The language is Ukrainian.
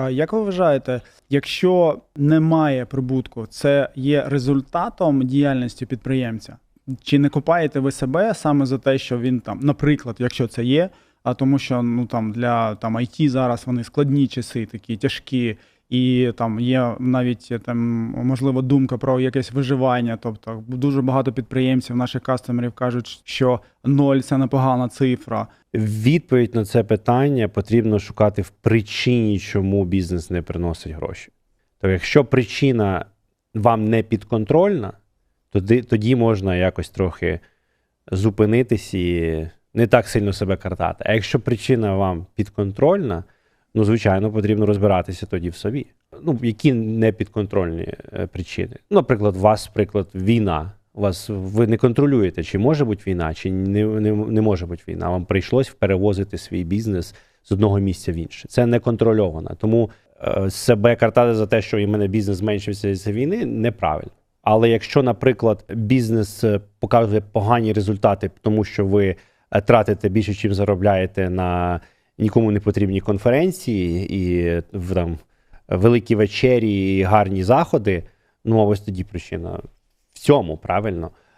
А як ви вважаєте, якщо немає прибутку, це є результатом діяльності підприємця? Чи не копаєте ви себе саме за те, що він там, наприклад, якщо це є, а тому, що ну там для там IT зараз вони складні часи, такі тяжкі, і там є навіть там можливо думка про якесь виживання. Тобто дуже багато підприємців, наших кастомерів кажуть, що ноль це непогана цифра. Відповідь на це питання потрібно шукати в причині, чому бізнес не приносить гроші. То якщо причина вам не підконтрольна, тоді, тоді можна якось трохи зупинитись і не так сильно себе картати. А якщо причина вам підконтрольна, ну, звичайно, потрібно розбиратися тоді в собі. Ну, які непідконтрольні е, причини? Наприклад, у вас, приклад, війна. У вас ви не контролюєте, чи може бути війна, чи не, не, не може бути війна. Вам прийшлось перевозити свій бізнес з одного місця в інше. Це не контрольовано. Тому е, себе картати за те, що і мене бізнес зменшився з війни, неправильно. Але якщо, наприклад, бізнес е, показує погані результати, тому що ви е, тратите більше, чим заробляєте на нікому не потрібні конференції і в там великі вечері, і гарні заходи, ну а ось тоді причина в цьому, правильно.